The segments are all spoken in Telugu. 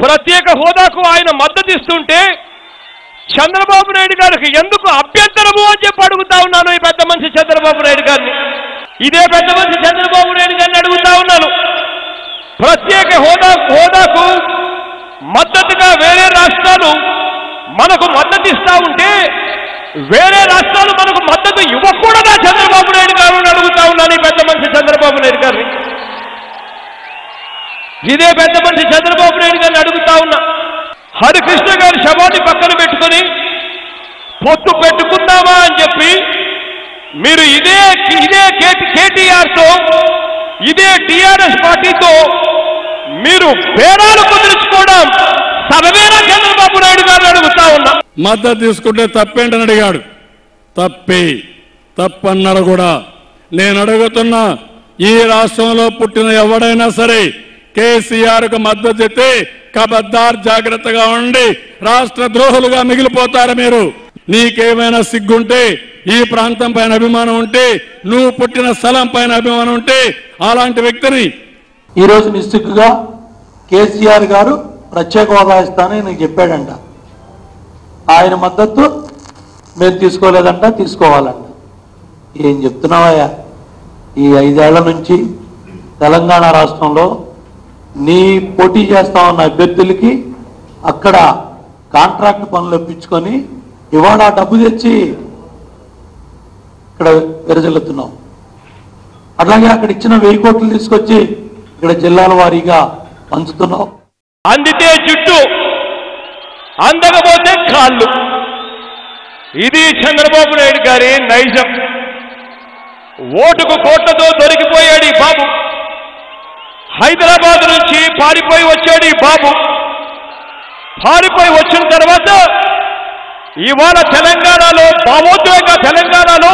ప్రత్యేక హోదాకు ఆయన మద్దతు ఇస్తుంటే చంద్రబాబు నాయుడు గారికి ఎందుకు అభ్యంతరము అని చెప్పి అడుగుతా ఉన్నాను ఈ పెద్ద మనిషి చంద్రబాబు నాయుడు గారిని. ఇదే పెద్ద మనిషి చంద్రబాబు నాయుడు గారిని అడుగుతా ఉన్నాను. ప్రత్యేక హోదా హోదాకు మద్దతుగా వేరే రాష్ట్రాలు మనకు మద్దతు ఇస్తా ఉంటే వేరే రాష్ట్రాలు మనకు మద్దతు ఇవ్వకూడదా చంద్రబాబు నాయుడు గారు అని అడుగుతా ఉన్నాను ఈ పెద్ద మనిషి చంద్రబాబు నాయుడు గారిని ఇదే పెద్ద మనిషి చంద్రబాబు నాయుడు గారిని అడుగుతా ఉన్నా. హరికృష్ణ గారి శవాన్ని పక్కన పెట్టుకొని పొత్తు పెట్టుకుందామా అని చెప్పి మీరు ఇదే ఇదే కేటీఆర్తో ఇదే టిఆర్ఎస్ పార్టీతో మీరు పేరాలు కుదుర్చుకోవడం సబవేనా చంద్రబాబు నాయుడు గారిని అడుగుతా ఉన్నా. మద్దతు తీసుకుంటే తప్పేంటని అడిగాడు. తప్పే తప్పన్నాడు కూడా. నేను అడుగుతున్నా ఈ రాష్ట్రంలో పుట్టిన ఎవడైనా సరే కేసీఆర్కు మద్దతు ఇస్తే కబద్దార్ జాగ్రత్తగా ఉండి రాష్ట్ర ద్రోహులుగా మిగిలిపోతారు మీరు. నీకేమైనా సిగ్గుంటే ఈ ప్రాంతం పైన అభిమానం ఉంటే నువ్వు పుట్టిన స్థలం పైన అభిమానం ఉంటే అలాంటి వ్యక్తిని ఈరోజు నిస్సిగ్గుగా కేసీఆర్ గారు ప్రత్యేక హోదా ఇస్తానని నీకు చెప్పాడంట. ఆయన మద్దతు మేము తీసుకోలేదంట తీసుకోవాలంట. ఏం చెప్తున్నావయ్యా? ఈ ఐదేళ్ళ నుంచి తెలంగాణ రాష్ట్రంలో నీ పోటీ చేస్తా ఉన్న అభ్యర్థులకి అక్కడ కాంట్రాక్ట్ పనులు ఇప్పించుకొని ఇవాళ డబ్బు తెచ్చి ఇక్కడ విరజల్లుతున్నాం అలాగే అక్కడ ఇచ్చిన వెయ్యి కోట్లు తీసుకొచ్చి ఇక్కడ జిల్లాల వారీగా పంచుతున్నాం అందితే జుట్టు అందకపోతే కాళ్ళు. ఇది చంద్రబాబు నాయుడు గారి నైజం. ఓటుకు కోట్లతో దొరికిపోయాడు ఈ బాబు. హైదరాబాద్ నుంచి పారిపోయి వచ్చాడు ఈ బాబు. పారిపోయి వచ్చిన తర్వాత ఇవాళ తెలంగాణలో భావోద్వేగ తెలంగాణలో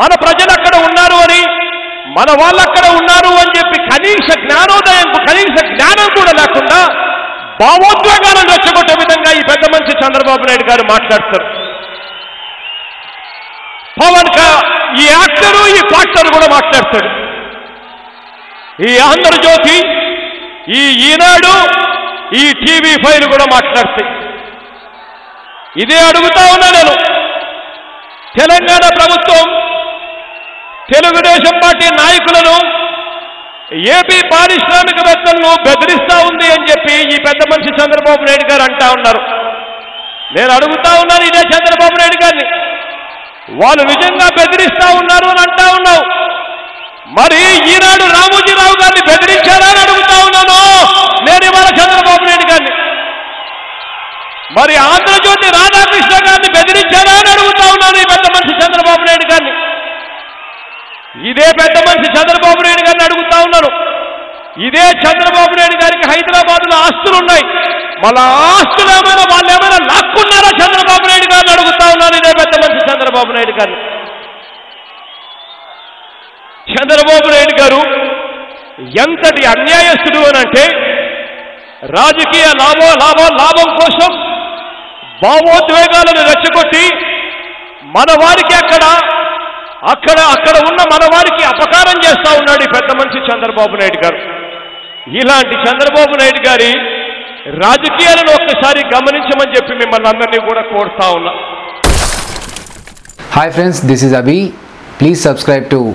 మన ప్రజలు అక్కడ ఉన్నారు అని మన వాళ్ళు అక్కడ ఉన్నారు అని చెప్పి కనీస జ్ఞానోదయం కనీస జ్ఞానం కూడా లేకుండా భావోద్వేగాలను రెచ్చగొట్టే విధంగా ఈ పెద్ద మనిషి చంద్రబాబు నాయుడు గారు మాట్లాడతారు. పవన్ ఈ యాక్టరు ఈ పాక్టర్ కూడా మాట్లాడతాడు. ఈ ఆంధ్రజ్యోతి ఈ ఈనాడు ఈ టీవీ ఫైల్ కూడా మాట్లాడతాయి ఇదే అడుగుతా ఉన్నా నేను. తెలంగాణ ప్రభుత్వం తెలుగుదేశం పార్టీ నాయకులను ఏపీ పారిశ్రామికవేత్తలను బెదిరిస్తా ఉంది అని చెప్పి ఈ పెద్ద మనిషి చంద్రబాబు నాయుడు గారు అంటా ఉన్నారు. నేను అడుగుతా ఉన్నాను ఇదే చంద్రబాబు నాయుడు గారిని. వాళ్ళు నిజంగా బెదిరిస్తా ఉన్నారు అని అంటా ఉన్నావు. మరి ఈనాడు రామోజీ గారిని బెదిరించారా అని అడుగుతా ఉన్నాను? నేను ఇవాళ చంద్రబాబు నాయుడు గారిని. మరి ఆంధ్రజ్యోతి రాధాకృష్ణ గారిని బెదిరించారా అని అడుగుతా ఉన్నాను ఈ పెద్ద మనిషి చంద్రబాబు నాయుడు గారిని. ఇదే పెద్ద మనిషి చంద్రబాబు నాయుడు గారిని అడుగుతా ఉన్నాను. ఇదే చంద్రబాబు నాయుడు గారికి హైదరాబాద్లో ఆస్తులు ఉన్నాయి మళ్ళా ఆస్తులు ఏమైనా వాళ్ళు ఏమైనా లాక్కున్నారా చంద్రబాబు నాయుడు గారిని అడుగుతా ఉన్నాను ఇదే పెద్ద మనిషి చంద్రబాబు నాయుడు గారిని. చంద్రబాబు నాయుడు గారు ఎంతటి అన్యాయస్తుడు అని అంటే రాజకీయ లాభం లాభం లాభం కోసం భావోద్వేగాలను రెచ్చగొట్టి మన వారికి అక్కడ అక్కడ అక్కడ ఉన్న మన వారికి అపకారం చేస్తూ ఉన్నాడు ఈ పెద్ద మనిషి చంద్రబాబు నాయుడు గారు. ఇలాంటి చంద్రబాబు నాయుడు గారి రాజకీయాలను ఒక్కసారి గమనించమని చెప్పి మిమ్మల్ని అందరినీ కూడా కోరుతా ఉన్నా. Hi friends this is Abhi please subscribe to